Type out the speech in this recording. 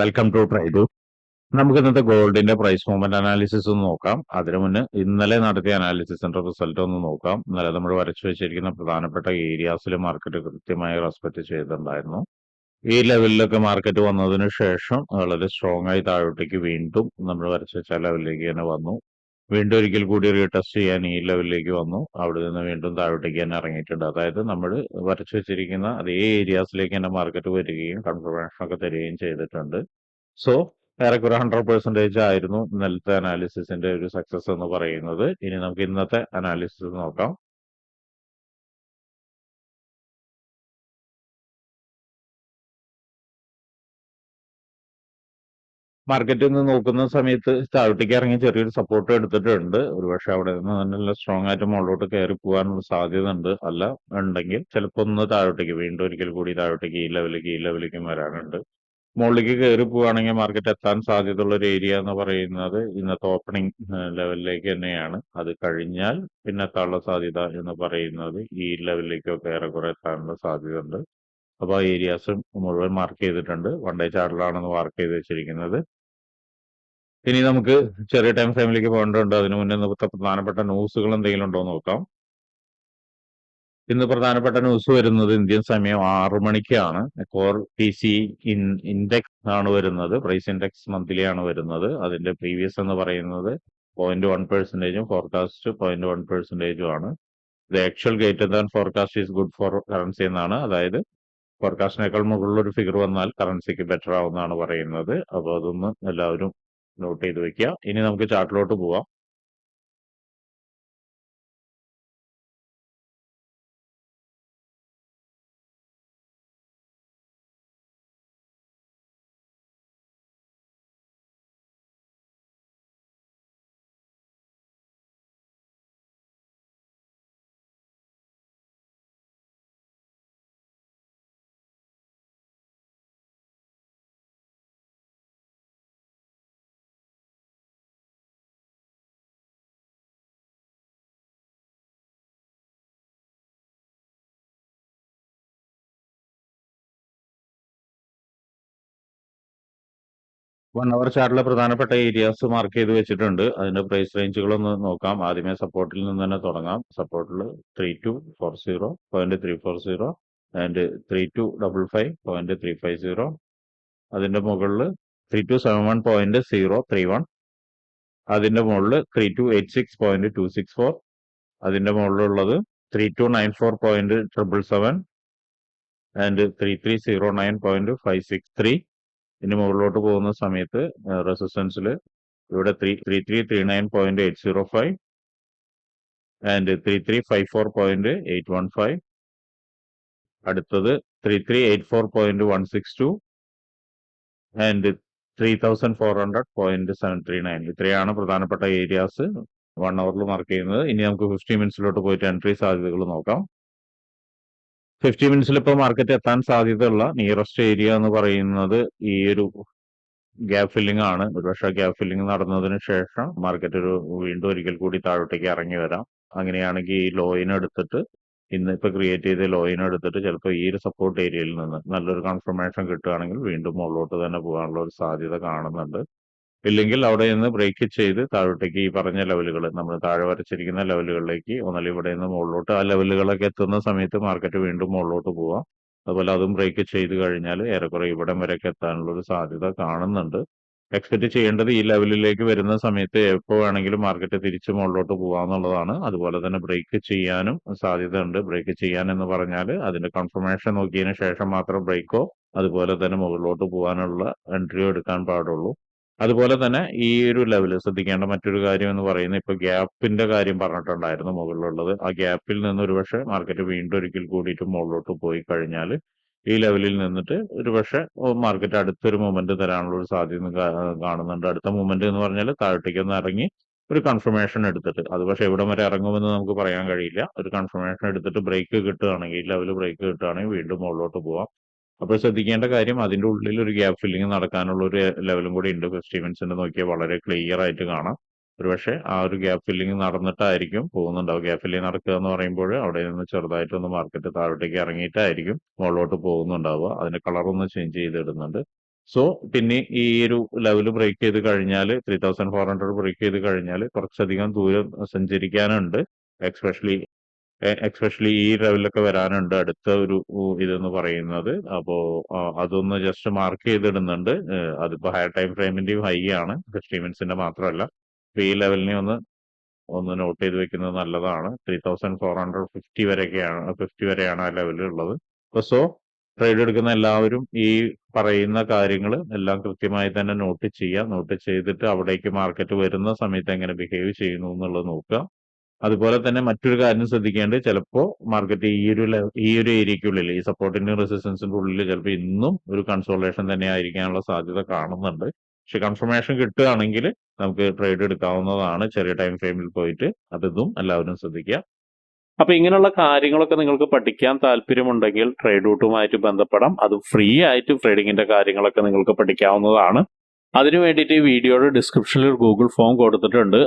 Welcome to ട്രൈഡു നമുക്ക് ഇന്നത്തെ ഗോൾഡിന്റെ പ്രൈസ് മൂവ്മെന്റ് അനാലിസിസ് ഒന്ന് നോക്കാം. അതിനു മുന്നേ ഇന്നലെ നടത്തിയ അനാലിസിസിന്റെ റിസൾട്ട് ഒന്ന് നോക്കാം. ഇന്നലെ നമ്മൾ വരച്ചു വെച്ചിരിക്കുന്ന പ്രധാനപ്പെട്ട ഏരിയാസിൽ മാർക്കറ്റ് കൃത്യമായി റെസ്പെക്ട് ചെയ്തിട്ടുണ്ടായിരുന്നു. ഈ ലെവലിലൊക്കെ മാർക്കറ്റ് വന്നതിന് ശേഷം വളരെ സ്ട്രോങ് ആയി താഴോട്ടേക്ക് വീണ്ടും നമ്മൾ വരച്ചു വെച്ച ലെവലിലേക്ക് തന്നെ വന്നു. വീണ്ടും ഒരിക്കൽ കൂടി റീടെസ്റ്റ് ചെയ്യാൻ ഈ ലെവലിലേക്ക് വന്നു. അവിടെ നിന്ന് വീണ്ടും താഴോട്ടേക്ക് തന്നെ ഇറങ്ങിയിട്ടുണ്ട്. അതായത് നമ്മൾ വരച്ചു വെച്ചിരിക്കുന്ന അതേ ഏരിയാസിലേക്ക് തന്നെ മാർക്കറ്റ് വരികയും കൺഫർമേഷൻ ഒക്കെ തരികയും ചെയ്തിട്ടുണ്ട്. സോ ഏറെക്കുറെ ഹൺഡ്രഡ് പെർസെന്റേജ് ആയിരുന്നു ഇന്നലത്തെ അനാലിസിസിന്റെ ഒരു സക്സസ് എന്ന് പറയുന്നത്. ഇനി നമുക്ക് ഇന്നത്തെ അനാലിസിസ് നോക്കാം. മാർക്കറ്റിൽ നിന്ന് നോക്കുന്ന സമയത്ത് താഴോട്ടേക്ക് ഇറങ്ങി ചെറിയൊരു സപ്പോർട്ട് എടുത്തിട്ടുണ്ട്. ഒരുപക്ഷെ അവിടെ നിന്ന് നല്ല സ്ട്രോങ് ആയിട്ട് മുകളിലോട്ട് കയറി പോകാനുള്ള സാധ്യത ഉണ്ട് അല്ല ഉണ്ടെങ്കിൽ ചിലപ്പോൾ ഒന്ന് താഴോട്ടേക്ക് വീണ്ടും ഒരിക്കൽ കൂടി താഴോട്ടേക്ക് ഈ ലെവലിലേക്ക് ഈ ലെവലിലേക്കും വരാനുണ്ട്. മുകളിലേക്ക് കയറി പോവുകയാണെങ്കിൽ മാർക്കറ്റ് എത്താൻ സാധ്യതയുള്ള ഒരു ഏരിയ എന്ന് പറയുന്നത് ഇന്നത്തെ ഓപ്പണിംഗ് ലെവലിലേക്ക് തന്നെയാണ്. അത് കഴിഞ്ഞാൽ പിന്നെ എത്താനുള്ള സാധ്യത എന്ന് പറയുന്നത് ഈ ലെവലിലേക്കൊക്കെ ഏറെക്കുറെ എത്താനുള്ള സാധ്യത ഉണ്ട് അപ്പോൾ ആ ഏരിയാസും മുഴുവൻ മാർക്ക് ചെയ്തിട്ടുണ്ട്. വൺ ഡേ ചാർട്ടിലാണെന്ന് മാർക്ക് ചെയ്ത് വെച്ചിരിക്കുന്നത്. ഇനി നമുക്ക് ചെറിയ ടൈം ഫ്രെയിമിലേക്ക് പോകേണ്ടതുണ്ട്. അതിനു മുന്നേ ഇന്നത്തെ പ്രധാനപ്പെട്ട ന്യൂസുകൾ എന്തെങ്കിലും ഉണ്ടോ നോക്കാം. ഇന്ന് പ്രധാനപ്പെട്ട ന്യൂസ് വരുന്നത് ഇന്ത്യൻ സമയം ആറു മണിക്കാണ്. Core P C in index ആണ് വരുന്നത്. പ്രൈസ് ഇൻഡെക്സ് മന്ത്ലി ആണ് വരുന്നത്. അതിന്റെ പ്രീവിയസ് എന്ന് പറയുന്നത് പോയിന്റ് വൺ പെർസെന്റേജും ഫോർകാസ്റ്റ് പോയിന്റ് വൺ പെർസെന്റേജും ആണ്. The actual greater than forecast is good for currency എന്നാണ്. അതായത് ഫോർകാസ്റ്റിനേക്കാൾ മുകളിലൊരു ഫിഗർ വന്നാൽ കറൻസിക്ക് ബെറ്റർ ആവുമെന്നാണ് പറയുന്നത്. അപ്പോൾ അതൊന്ന് എല്ലാവരും നോട്ട് ചെയ്ത് വെക്കുക. ഇനി നമുക്ക് ചാർട്ടിലോട്ട് പോവാം. വൺ അവർ ചാർട്ടിലെ പ്രധാനപ്പെട്ട ഏരിയാസ് മാർക്ക് ചെയ്ത് വെച്ചിട്ടുണ്ട്. അതിന്റെ പ്രൈസ് റേഞ്ചുകൾ ഒന്ന് നോക്കാം. ആദ്യമേ സപ്പോർട്ടിൽ നിന്ന് തന്നെ തുടങ്ങാം. സപ്പോർട്ടിൽ three two four zero point three four zero and three two double five point three five zero അതിന്റെ മുകളിൽ three two seven one point zero three one അതിന്റെ മുകളിൽ three two eight six point two six four അതിന്റെ മുകളിലുള്ളത് three two nine four point triple seven and three three zero nine point five six three ഇനി മുകളിലോട്ട് പോകുന്ന സമയത്ത് റെസിസ്റ്റൻസിൽ ഇവിടെ three three three three nine point eight zero five and three three five four point eight one five അടുത്തത് three three eight four point one six two and three thousand four hundred point seven three nine ഇത്രയാണ് പ്രധാനപ്പെട്ട areas one അവറിൽ mark ചെയ്യുന്നത്. ഇനി നമുക്ക് fifty മിനിറ്റ്സിലോട്ട് പോയിട്ട് entry സാധ്യതകൾ നോക്കാം. Fifty മിനിറ്റ്സിൽ ഇപ്പോൾ മാർക്കറ്റ് എത്താൻ സാധ്യതയുള്ള നിയറസ്റ്റ് ഏരിയ എന്ന് പറയുന്നത് ഈ ഒരു ഗ്യാപ്പ് ഫില്ലിംഗ് ആണ്. ഒരുപക്ഷെ ഗ്യാപ്പ് ഫില്ലിംഗ് നടന്നതിന് ശേഷം മാർക്കറ്റ് ഒരു വീണ്ടും ഒരിക്കൽ കൂടി താഴോട്ടേക്ക് ഇറങ്ങി വരാം. അങ്ങനെയാണെങ്കിൽ ഈ ലോയിൻ എടുത്തിട്ട് ഇന്ന് ഇപ്പൊ ക്രിയേറ്റ് ചെയ്ത ലോയിൻ എടുത്തിട്ട് ചിലപ്പോൾ ഈ ഒരു സപ്പോർട്ട് ഏരിയയിൽ നിന്ന് നല്ലൊരു കൺഫർമേഷൻ കിട്ടുകയാണെങ്കിൽ വീണ്ടും മുകളിലോട്ട് തന്നെ പോകാനുള്ള ഒരു സാധ്യത കാണുന്നുണ്ട്. ഇല്ലെങ്കിൽ അവിടെ നിന്ന് ബ്രേക്ക് ചെയ്ത് താഴോട്ടേക്ക് ഈ പറഞ്ഞ ലെവലുകൾ നമ്മൾ താഴെ വരച്ചിരിക്കുന്ന ലെവലുകളിലേക്ക് ഒന്നല്ല ഇവിടെ നിന്ന് മുകളിലോട്ട് ആ ലെവലുകളൊക്കെ എത്തുന്ന സമയത്ത് മാർക്കറ്റ് വീണ്ടും മുകളിലോട്ട് പോവാം. അതുപോലെ അതും ബ്രേക്ക് ചെയ്ത് കഴിഞ്ഞാൽ ഏറെക്കുറെ ഇവിടം വരെയൊക്കെ എത്താനുള്ള ഒരു സാധ്യത കാണുന്നുണ്ട്. എക്സ്പെക്ട് ചെയ്യേണ്ടത് ഈ ലെവലിലേക്ക് വരുന്ന സമയത്ത് എപ്പോൾ വേണമെങ്കിലും മാർക്കറ്റ് തിരിച്ച് മുകളിലോട്ട് പോകാന്നുള്ളതാണ് അതുപോലെ തന്നെ ബ്രേക്ക് ചെയ്യാനും സാധ്യത ഉണ്ട് ബ്രേക്ക് ചെയ്യാൻ എന്ന് പറഞ്ഞാൽ അതിന്റെ കൺഫർമേഷൻ നോക്കിയതിന് ശേഷം മാത്രം ബ്രേക്കോ അതുപോലെ തന്നെ മുകളിലോട്ട് പോകാനുള്ള എൻട്രിയോ എടുക്കാൻ പാടുള്ളൂ. അതുപോലെ തന്നെ ഈ ഒരു ലെവൽ ശ്രദ്ധിക്കേണ്ട മറ്റൊരു കാര്യം എന്ന് പറയുന്നത് ഇപ്പൊ ഗ്യാപ്പിന്റെ കാര്യം പറഞ്ഞിട്ടുണ്ടായിരുന്നു മുകളിലുള്ളത്. ആ ഗ്യാപ്പിൽ നിന്ന് ഒരുപക്ഷെ മാർക്കറ്റ് വീണ്ടും ഒരിക്കൽ കൂടിയിട്ട് മുകളിലോട്ട് പോയി കഴിഞ്ഞാൽ ഈ ലെവലിൽ നിന്നിട്ട് ഒരുപക്ഷെ മാർക്കറ്റ് അടുത്തൊരു മൂവ്മെന്റ് തരാനുള്ള ഒരു സാധ്യത കാണുന്നുണ്ട്. അടുത്ത മൂവ്മെന്റ് എന്ന് പറഞ്ഞാൽ താഴത്തേക്ക് ഒന്ന് ഇറങ്ങി ഒരു കൺഫർമേഷൻ എടുത്തിട്ട്. അത് പക്ഷെ എവിടം വരെ ഇറങ്ങുമെന്ന് നമുക്ക് പറയാൻ കഴിയില്ല. ഒരു കൺഫർമേഷൻ എടുത്തിട്ട് ബ്രേക്ക് കിട്ടുകയാണെങ്കിൽ ലെവൽ ബ്രേക്ക് കിട്ടുകയാണെങ്കിൽ വീണ്ടും മുകളിലോട്ട് പോവാം. അപ്പോൾ ശ്രദ്ധിക്കേണ്ട കാര്യം അതിന്റെ ഉള്ളിൽ ഒരു ഗ്യാപ്പ് ഫില്ലിംഗ് നടക്കാനുള്ള ഒരു ലെവലും കൂടി ഉണ്ട്. സ്റ്റീവൻസിന്റെ നോക്കിയാൽ വളരെ ക്ലിയർ ആയിട്ട് കാണാം. ഒരുപക്ഷെ ആ ഒരു ഗ്യാപ്പ് ഫില്ലിംഗ് നടന്നിട്ടായിരിക്കും പോകുന്നുണ്ടാവും ഗ്യാപ്പ് ഫില്ലിംഗ് നടക്കുക എന്ന് പറയുമ്പോൾ അവിടെ നിന്ന് ചെറുതായിട്ടൊന്ന് മാർക്കറ്റ് താഴോട്ടേക്ക് ഇറങ്ങിയിട്ടായിരിക്കും മുകളിലോട്ട് പോകുന്നുണ്ടാവുക. അതിന്റെ കളർ ഒന്ന് ചേഞ്ച് ചെയ്തിടുന്നുണ്ട്. സോ പിന്നെ ഈ ഒരു ലെവൽ ബ്രേക്ക് ചെയ്ത് കഴിഞ്ഞാൽ three thousand four hundred break ചെയ്ത് കഴിഞ്ഞാൽ കുറച്ചധികം ദൂരം സഞ്ചരിക്കാനുണ്ട്. എക്സ്പെഷ്യലി എക്സ്പെഷ്യലി ഈ ലെവലിലൊക്കെ വരാനുണ്ട് അടുത്ത ഒരു ഇതെന്ന് പറയുന്നത്. അപ്പോ അതൊന്ന് ജസ്റ്റ് മാർക്ക് ചെയ്തിടുന്നുണ്ട്. അതിപ്പോ ഹയർ ടൈം ഫ്രെയിമിന്റെയും ഹൈ ആണ്. ഫിഫ്റ്റി മിനിറ്റ്സിന്റെ മാത്രമല്ല. ഈ ലെവലിനെ ഒന്ന് ഒന്ന് നോട്ട് ചെയ്ത് വെക്കുന്നത് നല്ലതാണ്. Three thousand four hundred fifty വരെയൊക്കെയാണ് fifty വരെയാണ് ആ ലെവലിൽ ഉള്ളത്. സോ ട്രേഡ് എടുക്കുന്ന എല്ലാവരും ഈ പറയുന്ന കാര്യങ്ങൾ എല്ലാം കൃത്യമായി തന്നെ നോട്ട് ചെയ്യുക നോട്ട് ചെയ്തിട്ട് അവിടേക്ക് മാർക്കറ്റ് വരുന്ന സമയത്ത് എങ്ങനെ ബിഹേവ് ചെയ്യുന്നു എന്നുള്ളത് നോക്കുക. അതുപോലെ തന്നെ മറ്റൊരു കാര്യം ശ്രദ്ധിക്കേണ്ടത് ചിലപ്പോൾ മാർക്കറ്റ് ഈ ഒരു ഈ ഒരു ഏരിയക്കുള്ളിൽ ഈ സപ്പോർട്ടിന്റെ റെസിസ്റ്റൻസിന്റെ ഉള്ളിൽ ചിലപ്പോൾ ഇന്നും ഒരു കൺസോളേഷൻ തന്നെ ആയിരിക്കാനുള്ള സാധ്യത കാണുന്നുണ്ട്. പക്ഷെ കൺഫർമേഷൻ കിട്ടുകയാണെങ്കിൽ നമുക്ക് ട്രേഡ് എടുക്കാവുന്നതാണ്. ചെറിയ ടൈം ഫ്രെയിമിൽ പോയിട്ട് അതും എല്ലാവരും ശ്രദ്ധിക്കുക. അപ്പൊ ഇങ്ങനെയുള്ള കാര്യങ്ങളൊക്കെ നിങ്ങൾക്ക് പഠിക്കാൻ താല്പര്യമുണ്ടെങ്കിൽ ട്രേഡ് റൂട്ടുമായിട്ട് ബന്ധപ്പെടാം. അത് ഫ്രീ ആയിട്ട് ട്രേഡിങ്ങിന്റെ കാര്യങ്ങളൊക്കെ നിങ്ങൾക്ക് പഠിക്കാവുന്നതാണ്. അതിനു വേണ്ടിയിട്ട് ഈ വീഡിയോയുടെ ഡിസ്ക്രിപ്ഷനിൽ ഒരു ഗൂഗിൾ ഫോം കൊടുത്തിട്ടുണ്ട്.